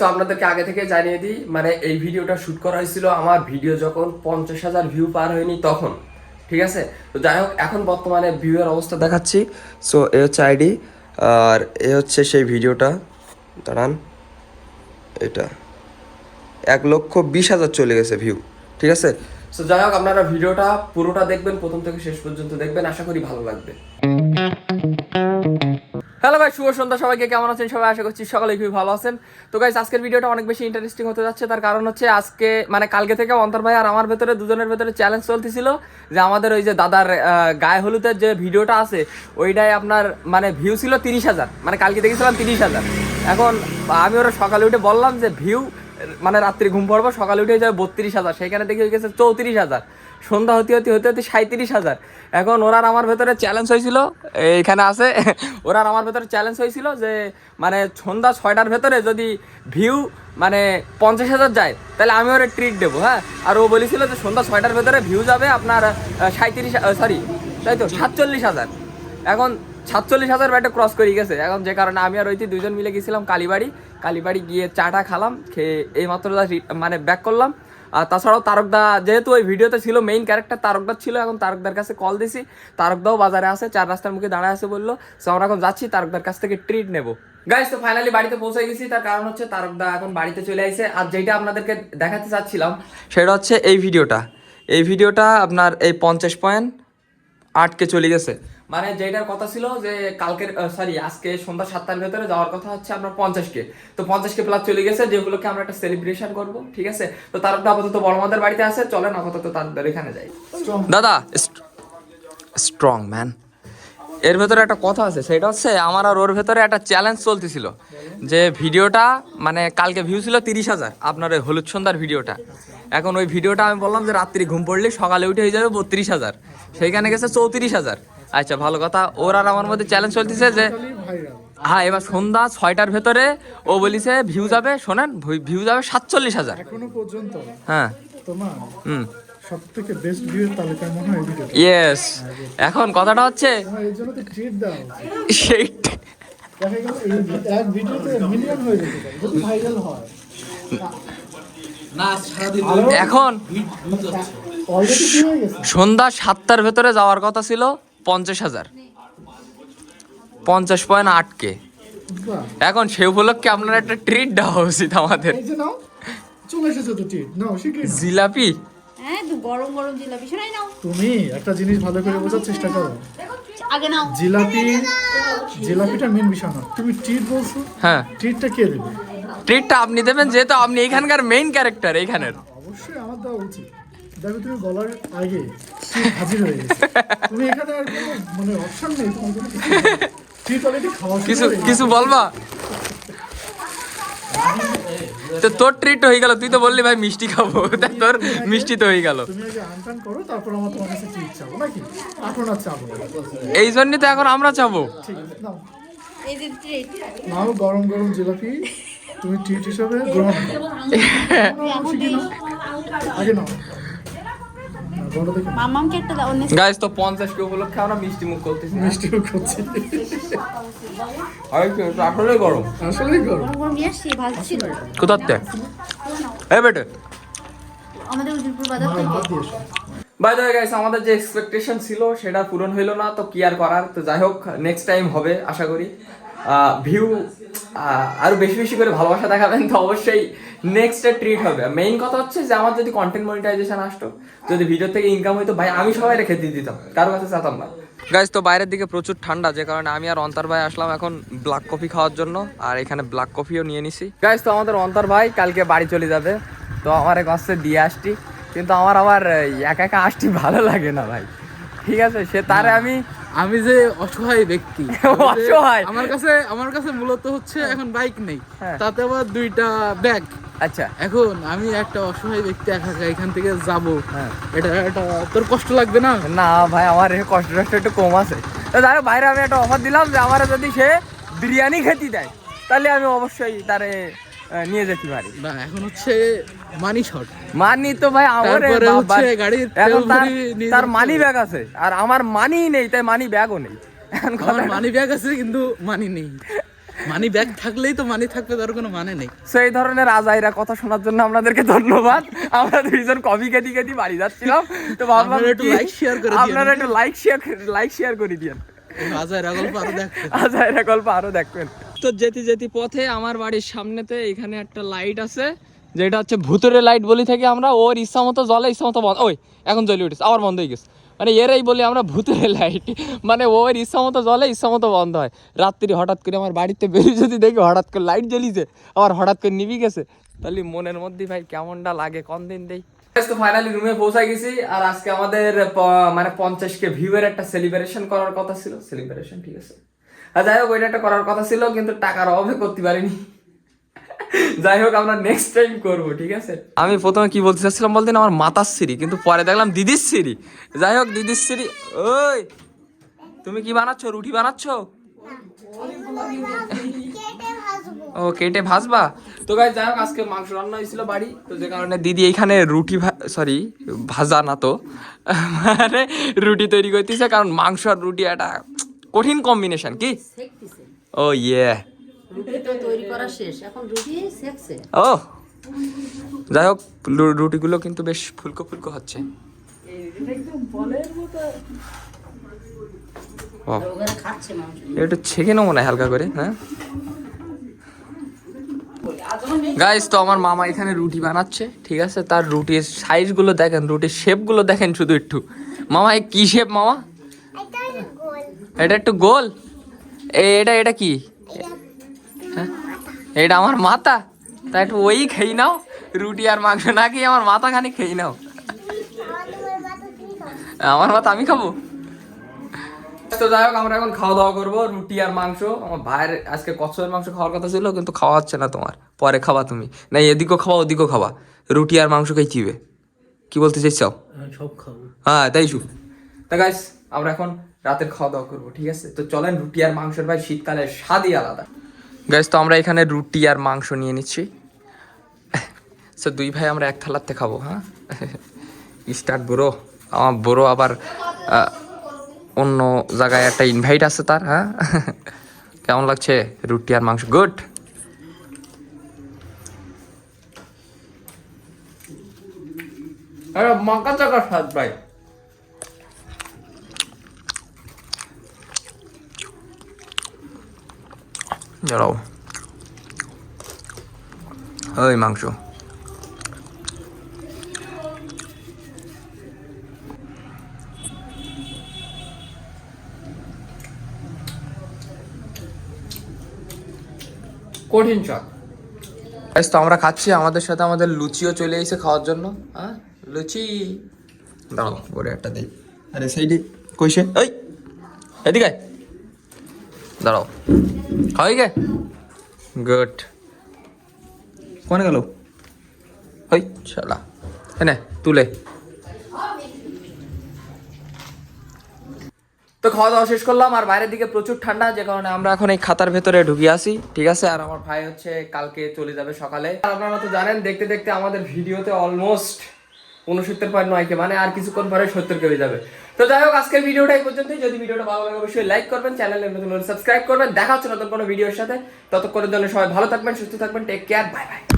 তো আপনাদেরকে আগে থেকে জানিয়ে দিই মানে এই ভিডিওটা শুট করা হয়েছিল আমার ভিডিও যখন পঞ্চাশ হাজার ভিউ পার হয়নি তখন, ঠিক আছে? তো যাই হোক, এখন বর্তমানে ভিউয়ের অবস্থা দেখাচ্ছি। সো এ হচ্ছে আইডি আর এ হচ্ছে সেই ভিডিওটা। দাঁড়ান, এটা। এক লক্ষ বিশ হাজার চলে গেছে ভিউ ঠিক আছে? সো যাই হোক, আপনারা ভিডিওটা পুরোটা দেখবেন, প্রথম থেকে শেষ পর্যন্ত দেখবেন। আশা করি ভালো লাগবে। হ্যালো ভাই, শুভ সন্ধ্যা সবাইকে, কেমন আছেন সবাই? আশা করছি সকালে খুবই ভালো আছেন। তো গাইজ আজকের ভিডিওটা অনেক বেশি ইন্টারেস্টিং হতে যাচ্ছে। তার কারণ হচ্ছে আজকে মানে কালকে থেকে অন্তর ভাই আর আমার ভেতরে, দুজনের ভেতরে চ্যালেঞ্জ চলতেছিল যে আমাদের ওই যে দাদার গায়ে হলুদের যে ভিডিওটা আছে ওইটাই আপনার মানে ভিউ ছিল তিরিশ হাজার। মানে কালকে দেখেছিলাম তিরিশ হাজার। এখন আমি ওরা সকালে উঠে বললাম যে ভিউ মানে রাত্রি ঘুম পড়ব সকালে উঠে যাবে বত্রিশ হাজার। সেখানে দেখে হয়ে গেছে চৌত্রিশ হাজার। সন্ধ্যা হতে হতে হতে হতে সাঁত্রিশ হাজার। এখন ওরা আমার ভেতরে চ্যালেঞ্জ হয়েছিল এইখানে আছে, ওরা আমার ভেতরে চ্যালেঞ্জ হয়েছিল যে মানে সন্ধ্যা ছয়টার ভেতরে যদি ভিউ মানে পঞ্চাশ হাজার যায়, তাহলে আমি ওরা ট্রিট দেবো হ্যাঁ? আর ও বলেছিল যে সন্ধ্যা ছয়টার ভেতরে ভিউ যাবে আপনার সাঁত্রিশ সরি তাই তো, সাতচল্লিশ হাজার। এখন সাতচল্লিশ হাজার ব্যাটে ক্রস করে গেছে। এখন যে কারণে আমি আর ওইটি দুজন মিলে গেছিলাম কালীবাড়ি। কালীবাড়ি গিয়ে চাটা খালাম, খেয়ে এইমাত্র মানে ব্যাক করলাম। আর তাছাড়াও তারকদা, যেহেতু ওই ভিডিওতে ছিল মেইন ক্যারেক্টার তারকদার ছিল, এখন তারকদার কাছে কল দিছি। তারকদাও বাজারে আছে, চার রাস্তার মুখে দাঁড়ায় আছে বলল, সো আমরা এখন যাচ্ছি, তারকদার কাছ থেকে ট্রিট নেব। গাইস তো ফাইনালি বাড়িতে পৌঁছে গেছি, তার কারণ হচ্ছে তারকদা এখন বাড়িতে চলে আসে আর যেটা আপনাদেরকে দেখাতে চাচ্ছিলাম, সেটা হচ্ছে এই ভিডিওটা এই ভিডিওটা আপনার এই পঞ্চাশ পয়েন্ট আটকে চলে গেছে। মানে যেটার কথা ছিল যে কালকের সরি আজকে সন্ধ্যা সাতটার ভেতরে যাওয়ার কথা হচ্ছে আপনার পঞ্চাশকে। তো পঞ্চাশকে প্লাস চলে গেছে যেগুলোকে আমরা একটা সেলিব্রেশন করব ঠিক আছে? তো তার আপাতত বড় মাদের বাড়িতে আছে চলেন আপাতত তাদের এখানে যাই। দাদা স্ট্রং ম্যান এর ভেতরে একটা কথা আছে সেটা হচ্ছে আমার আর ওর ভেতরে একটা চ্যালেঞ্জ চলতেছিল। যে ভিডিওটা মানে কালকে ভিউ ছিল তিরিশ হাজার আপনার ওই হলুদ সন্ধ্যার ভিডিওটা। এখন ওই ভিডিওটা আমি বললাম যে রাত্রি ঘুম পড়লে সকালে উঠে হয়ে যাবে বত্রিশ হাজার সেইখানে গেছে চৌত্রিশ হাজার। আচ্ছা ভালো কথা। ওর আর আমার মধ্যে চ্যালেঞ্জ চলতেছে যে হ্যাঁ এবার সন্ধ্যা ছয়টার ভেতরে ও বলিছে ভিউ যাবে শোনেন ভিউ যাবে সাতচল্লিশ হাজার। এখনও পর্যন্ত? হ্যাঁ। তোমার হুম। বেস্ট ভিউ মনে হয় ইয়েস এখন কথাটা হচ্ছে সেই এক ভিডিওতে মিলিয়ন হয়ে যেতে পারে যদি ভাইরাল হয়। এখন হয়ে গেছে? সন্ধ্যা সাতটার ভেতরে যাওয়ার কথা ছিল। পঞ্চাশ হাজার। পঞ্চাশ পয়েন্ট আটকে এখন সে উপলক্ষে আপনার একটা ট্রিট দেওয়া উচিত আমাদের। এই যে নাও চলে এসেছ তো ট্রিট নাও শিখে নাও। জিলাপি? হ্যাঁ গরম গরম জিলাপি নাও। তুমি একটা জিনিস ভালো করে বোঝার চেষ্টা করো। আগে নাও। জিলাপি জিলাপিটা মেন বিষয় না তুমি ট্রিট বলছো হ্যাঁ। ট্রিটটা কে দেবে? ট্রিটটা আপনি দেবেন যেহেতু আপনি এখানকার মেইন ক্যারেক্টার এখানের। অবশ্যই আমার দেওয়া উচিত। দেখো তুমি বলার আগে হাজির হয়ে গেছে। তুমি এখানে আর কোনো মানে অপশন নেই তোমার কোনো ট্রিট অলরেডি খাওয়া কিছু কিছু বলবা? তো তোর ট্রিট হয়ে গেল তুই তো বললি ভাই মিষ্টি খাব। তাই তোর মিষ্টি তো হয়ে গেল। তুমি আগে আনটান করো তারপর আমার তোমার কাছে ট্রিট চাবো নাকি? এখন আর চাবো। এই জন্যই তো এখন আমরা চাবো। ঠিক নাও। এই যে ট্রিট নাও গরম গরম জিলাপি তুমি ট্রিট হিসাবে গ্রহণ করো। আগে নাও। মামামকে একটা দাও গাইস তো পঞ্চাশ কে উপলক্ষে আমরা মিষ্টি মুখ করতেছি মিষ্টিও করছি। আসলে গরম। আসলেই গরম। নিয়ে কোথাতে এ বেটে। আমাদের বাজার থেকে। বাই দ্য গাইস আমাদের যে এক্সপেকটেশন ছিল সেটা পূরণ হইল না তো কি আর করার? তো যাই হোক নেক্সট টাইম হবে আশা করি। ভিউ আরও বেশি বেশি করে ভালোবাসা দেখাবেন তো অবশ্যই নেক্সট ট্রিট হবে। মেইন কথা হচ্ছে যে আমার যদি কন্টেন্ট মনিটাইজেশন আসতো যদি ভিডিও থেকে ইনকাম হইতো ভাই আমি সবাই রেখে দিয়ে দিতাম কারও কাছে চাতাম না। গাইজ তো বাইরের দিকে প্রচুর ঠান্ডা যে কারণে আমি আর অন্তর ভাই আসলাম এখন ব্ল্যাক কফি খাওয়ার জন্য আর এখানে ব্ল্যাক কফিও নিয়ে নিছি। গাইজ তো আমাদের অন্তর ভাই কালকে বাড়ি চলে যাবে তো আমার এক আসছে দিয়ে আসটি কিন্তু আমার আবার একা একা আসটি ভালো লাগে না ভাই। ঠিক আছে সে তারে আমি আমি যে অসহায় ব্যক্তি অসহায়? আমার কাছে আমার কাছে মূলত হচ্ছে এখন বাইক নেই। হ্যাঁ। তাতে আবার দুইটা ব্যাগ আচ্ছা। এখন আমি একটা অসহায় ব্যক্তি একা একা এখান থেকে যাব। হ্যাঁ। এটা এটা তোর কষ্ট লাগবে না? না ভাই আমার এই কষ্ট একটু কম আছে। তো যাই হোক, বাইরে আমি একটা অফার দিলাম যে আমার যদি সে বিরিয়ানি খেতে দেয় তাহলে আমি অবশ্যই তারে নিয়ে যেতে পারি। না এখন হচ্ছে মানি শর্ট। মানি তো ভাই আমার গাড়ির এখন তার। মানি ব্যাগ আছে। আর আমার মানি নেই তাই মানি ব্যাগও নেই। আমার মানি ব্যাগ আছে কিন্তু মানি নেই। মানি ব্যাগ থাকলেই তো মানি থাকবে তার কোনো মানে নেই। ধরনের আজাইরা কথা শোনার জন্য আপনাদেরকে ধন্যবাদ। আমরা দুইজন কবি কেটি কেটি বাড়ি যাচ্ছিলাম। তো ভাবলাম আপনারা একটু কি- like, share করে আপনারা একটু লাইক শেয়ার লাইক শেয়ার করে দিয়েন। হাজার গল্প আরও দেখ আজাইরা গল্প আরও দেখবেন। তো যেতে যেতে পথে আমার বাড়ির সামনেতে এখানে একটা লাইট আছে। যেটা হচ্ছে ভূতের লাইট বলি থাকি আমরা, ওর ইচ্ছা মতো জ্বলে, ইচ্ছা মতো বন্ধ। ওই, এখন জ্বলে উঠেছে, আবার বন্ধ হয়ে গেছে। মানে এরাই বলি আমরা ভূতের লাইট মানে ওর ইচ্ছা মতো জ্বলে, ইচ্ছা মতো বন্ধ হয়। রাত্রি হঠাৎ করে আমার বাড়িতে বেরিয়ে, যদি দেখি হঠাৎ করে লাইট জ্বলিছে, আবার হঠাৎ করে নিবি গেছে। তাহলে মনের মধ্যে ভাই কেমনটা লাগে, কোন দিন দেই? তো ফাইনালি রুমে পৌঁছে গেছি, আর আজকে আমাদের মানে পঞ্চাশ কে ভিউয়ের একটা সেলিব্রেশন করার কথা ছিল। সেলিব্রেশন ঠিক আছে। আর যাই হোক, ওইটা একটা করার কথা ছিল, কিন্তু টাকার অভাবে করতে পারিনি। যাই হোক আমরা নেক্সট টাইম করব ঠিক আছে? আমি প্রথমে কি বলতে চাচ্ছিলাম বলতে আমার মাতার সিঁড়ি কিন্তু পরে দেখলাম দিদির সিঁড়ি। যাই হোক দিদির সিঁড়ি ওই! তুমি কি বানাচ্ছ? রুটি বানাচ্ছ? ও কেটে ভাজবা? তো গাই যাই হোক আজকে মাংস রান্না হয়েছিল বাড়ি তো যে কারণে দিদি এইখানে রুটি সরি ভাজা না তো। মানে রুটি তৈরি করতেছে কারণ মাংস আর রুটি একটা কঠিন কম্বিনেশন কি? ও ইয়ে রুটি তো তৈরি করা শেষ। এখন রুটি সেকছে। ও যাই হোক রুটিগুলো কিন্তু বেশ ফুলকো ফুলকো হচ্ছে। একটু ছেঁকে নেব না হালকা করে হ্যাঁ? গাইস তো আমার মামা এখানে রুটি বানাচ্ছে ঠিক আছে? তার রুটির সাইজগুলো দেখেন রুটির শেপগুলো দেখেন শুধু একটু। মামা এই কি শেপ মামা? এটা একটু গোল? এ এটা এটা কি? হ্যাঁ? এটা আমার মাথা। তা একটু ওই খেয়ে নাও রুটি আর মাংস না খেয়ে আমার মাথা খানি খেয়ে নাও। আমার মাথা আমি খাব? তো যাই হোক আমরা এখন খাওয়া দাওয়া করব রুটি আর মাংস। আমার ভাইয়ের আজকে কচ্ছপের মাংস খাওয়ার কথা ছিল কিন্তু খাওয়া হচ্ছে না তোমার। পরে খাবা তুমি। না এদিকেও খাওয়া ওদিকেও খাবা। রুটি আর মাংস খাই চিবে। কি বলতে চাইছাও খাব। হ্যাঁ তাই শু তা গাইস আমরা এখন রাতের খাওয়া দাওয়া করব ঠিক আছে? তো চলেন রুটি আর মাংসের ভাই শীতকালের স্বাদই আলাদা। গাইস তো আমরা এখানে রুটি আর মাংস নিয়ে নিচ্ছি। সো দুই ভাই আমরা এক থালাতে খাব হ্যাঁ? স্টার্ট বুড়ো, আমার বুড়ো আবার অন্য জায়গায় একটা ইনভাইট আছে তার হ্যাঁ? কেমন লাগছে রুটি আর মাংস? গুড মাকা চাকা স্বাদ ভাই। দাঁড়াও ওই মাংস কঠিন চাক তো আমরা খাচ্ছি আমাদের সাথে আমাদের লুচিও চলে এসে খাওয়ার জন্য। হ্যাঁ লুচি। দাঁড়াও বড় একটা দিই। আরে সাইডে কইছে ওই এদিকে। দাঁড়াও। খাওয়াই গে? গুড কোনে গেল? ওই শালা। এনে তুলে। তো খাওয়া দাওয়া শেষ করলাম আর বাইরের দিকে প্রচুর ঠান্ডা যে কারণে আমরা এখন এই খাতার ভেতরে ঢুকে আসি ঠিক আছে আর আমার ভাই হচ্ছে কালকে চলে যাবে সকালে। আর আপনারা তো জানেন দেখতে দেখতে আমাদের ভিডিওতে অলমোস্ট উনসত্তর পয়েন্ট নয় কে মানে আর কিছুক্ষণ পরে সত্তর কে যাবে। তো যাই হোক, আজকের ভিডিওটা এই পর্যন্তই। যদি ভিডিওটা ভালো লাগে, অবশ্যই লাইক করবেন চ্যানেলে নতুন সাবস্ক্রাইব করবেন। দেখা হচ্ছে নতুন কোনো ভিডিওর সাথে। ততক্ষণের জন্য সবাই ভালো থাকবেন, সুস্থ থাকবেন টেক কেয়ার বাই বাই